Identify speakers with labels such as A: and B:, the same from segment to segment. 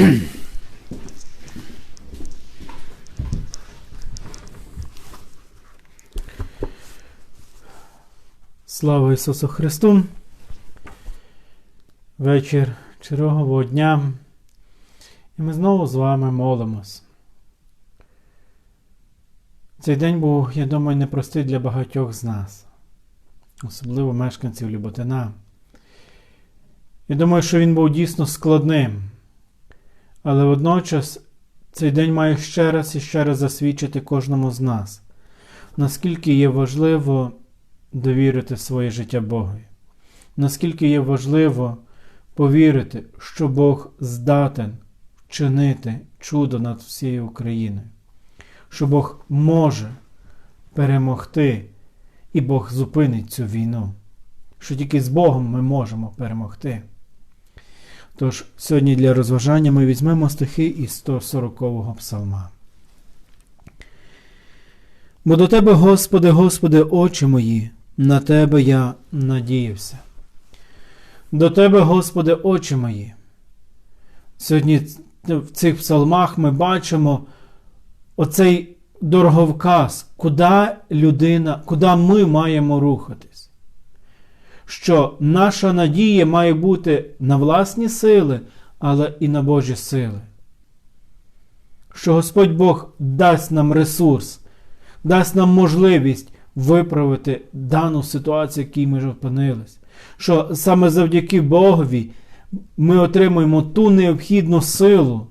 A: Слава Ісусу Христу! Вечір чергового дня. І ми знову з вами молимось. Цей день був, я думаю, непростий для багатьох з нас, особливо мешканців Люботина. Я думаю, що він був дійсно складним. Але водночас цей день має ще раз і ще раз засвідчити кожному з нас, наскільки є важливо довірити своє життя Богові. Наскільки є важливо повірити, що Бог здатен вчинити чудо над всією Україною, що Бог може перемогти, і Бог зупинить цю війну, що тільки з Богом ми можемо перемогти. Тож сьогодні для розважання ми візьмемо стихи із 140-го псалма. Бо до Тебе, Господи, Господи, очі мої, на Тебе я надіявся. До Тебе, Господи, очі мої. Сьогодні в цих псалмах ми бачимо оцей дороговказ, куди людина, куди ми маємо рухатись. Що наша надія має бути на власні сили, але і на Божі сили. Що Господь Бог дасть нам ресурс, дасть нам можливість виправити дану ситуацію, в якій ми вже опинились. Що саме завдяки Богові ми отримуємо ту необхідну силу,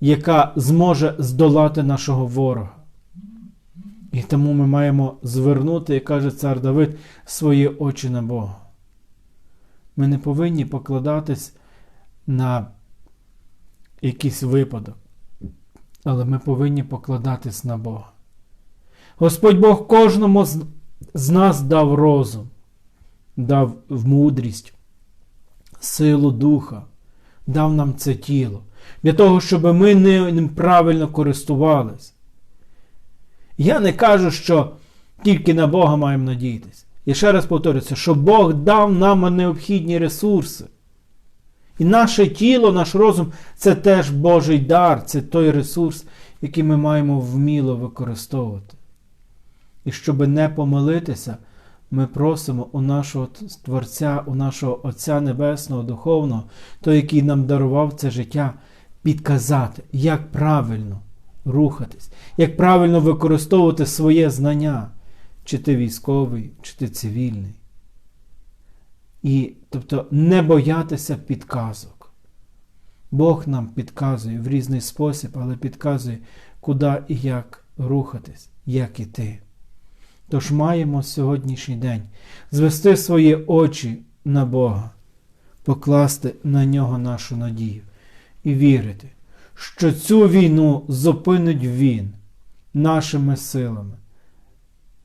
A: яка зможе здолати нашого ворога. І тому ми маємо звернути, як каже цар Давид, свої очі на Бога. Ми не повинні покладатись на якийсь випадок, але ми повинні покладатись на Бога. Господь Бог кожному з, нас дав розум, дав мудрість, силу духа, дав нам це тіло, для того, щоб ми ним правильно користувались. Я не кажу, що тільки на Бога маємо надіятися. І ще раз повторюся, що Бог дав нам необхідні ресурси. І наше тіло, наш розум це теж Божий дар, це той ресурс, який ми маємо вміло використовувати. І щоб не помилитися, ми просимо у нашого Творця, у нашого Отця Небесного, Духовного, той, який нам дарував це життя, підказати, як правильно рухатись, як правильно використовувати своє знання, чи ти військовий, чи ти цивільний. І, тобто, не боятися підказок. Бог нам підказує в різний спосіб, але підказує, куди і як рухатись, як іти. Тож маємо сьогоднішній день звести свої очі на Бога, покласти на нього нашу надію і вірити, що цю війну зупинить Він нашими силами.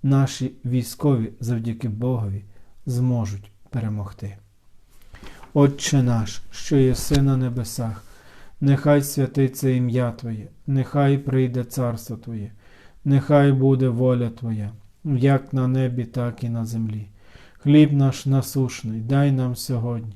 A: Наші військові завдяки Богові зможуть перемогти. Отче наш, що єси на небесах, нехай святиться ім'я Твоє, нехай прийде царство Твоє, нехай буде воля Твоя як на небі, так і на землі. Хліб наш насушний, дай нам сьогодні,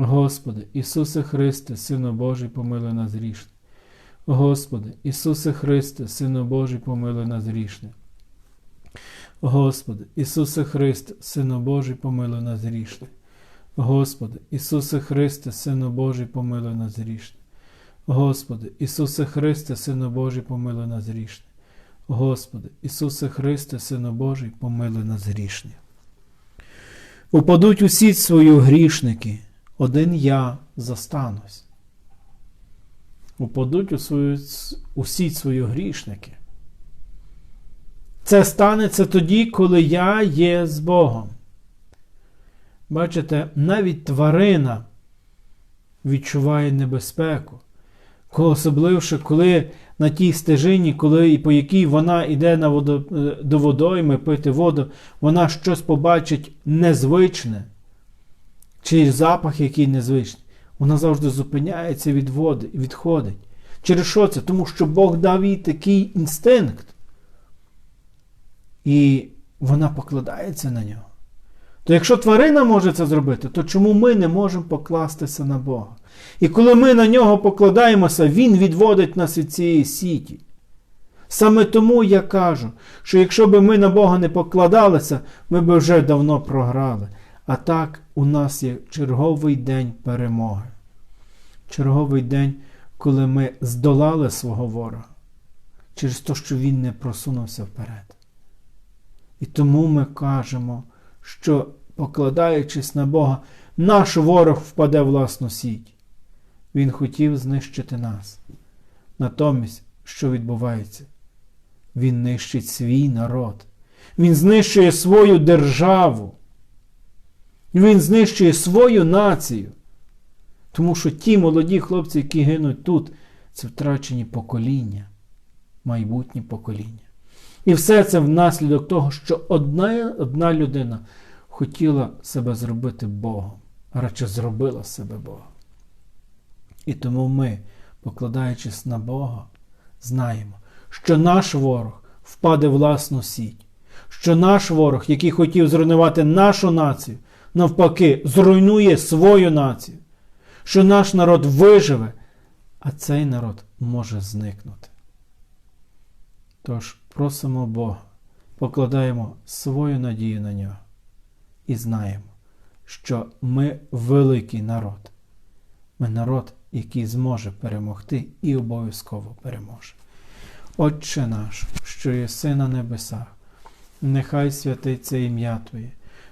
A: Господи, Ісусе Христе, Сину Божий, помилуй нас грішне. Господи, Ісусе Христе, Сину Божий, помилуй нас грішне. Господи, Ісусе Христе, Сину Божий, помилуй нас грішне. Господи, Ісусе Христе, Сину Божий, помилуй нас грішне. Господи, Ісусе Христе, Сину Божий, помилуй нас грішне. Господи, Ісусе Христе, Сину Божий, помилуй нас грішні. Упадуть усі свої грішники, один я застанусь. Упадуть у свою, усі свої грішники. Це станеться тоді, коли я є з Богом. Бачите, навіть тварина відчуває небезпеку, особливо, коли на тій стежині, коли, по якій вона йде на водо, е, до водойми пити воду, вона щось побачить незвичне, чи запах, який незвичний, вона завжди зупиняється, відводить, відходить. Через що це? Тому що Бог дав їй такий інстинкт. І вона покладається на нього. То якщо тварина може це зробити, то чому ми не можемо покластися на Бога? І коли ми на нього покладаємося, Він відводить нас від цієї сіті. Саме тому я кажу, що якщо б ми на Бога не покладалися, ми б вже давно програли. А так у нас є черговий день перемоги. Черговий день, коли ми здолали свого ворога через те, що він не просунувся вперед. І тому ми кажемо, що, покладаючись на Бога, наш ворог впаде в власну сіть. Він хотів знищити нас. Натомість, що відбувається? Він нищить свій народ. Він знищує свою державу. Він знищує свою націю. Тому що ті молоді хлопці, які гинуть тут, це втрачені покоління, майбутні покоління. І все це внаслідок того, що одна одна людина хотіла себе зробити Богом, а радше зробила себе Богом. І тому ми, покладаючись на Бога, знаємо, що наш ворог впаде власну сіть, що наш ворог, який хотів зруйнувати нашу націю, навпаки, зруйнує свою націю, що наш народ виживе, а цей народ може зникнути. Тож просимо Бога, покладаємо свою надію на нього і знаємо, що ми великий народ. Ми народ, який зможе перемогти і обов'язково переможе. Отче наш, що єси на небесах, нехай святиться ім'я Твоє,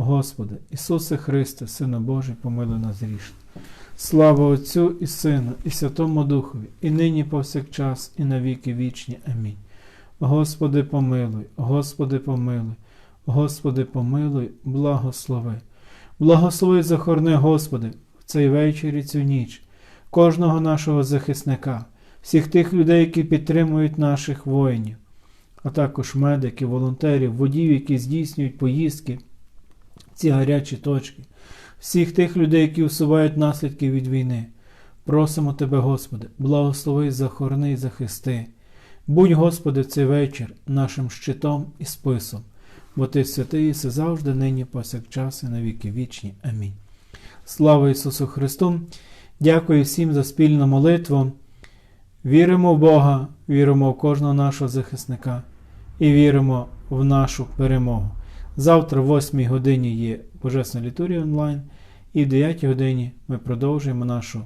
A: Господи, Ісусе Христе, Сину Божий, помилуй нас грішне. Слава Отцю і Сину, і Святому Духові, і нині повсякчас, і на віки вічні. Амінь. Господи, помилуй, Господи, помилуй, Господи, помилуй, благослови. Благослови захорни, Господи, в цей вечір і цю ніч, кожного нашого захисника, всіх тих людей, які підтримують наших воїнів, а також медиків, волонтерів, водіїв, які здійснюють поїздки, ці гарячі точки, всіх тих людей, які усувають наслідки від війни. Просимо Тебе, Господи, благослови, захорони і захисти. Будь, Господи, цей вечір нашим щитом і списом, бо Ти святий і все завжди, нині, повсякчас і на віки вічні. Амінь. Слава Ісусу Христу! Дякую всім за спільну молитву. Віримо в Бога, віримо в кожного нашого захисника і віримо в нашу перемогу. Завтра, в 8 годині, є Божесна літурія онлайн, і в 9 годині ми продовжуємо нашу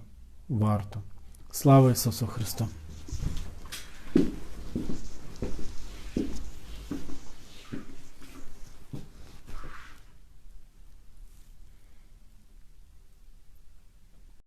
A: варту. Слава Ісусу Христу!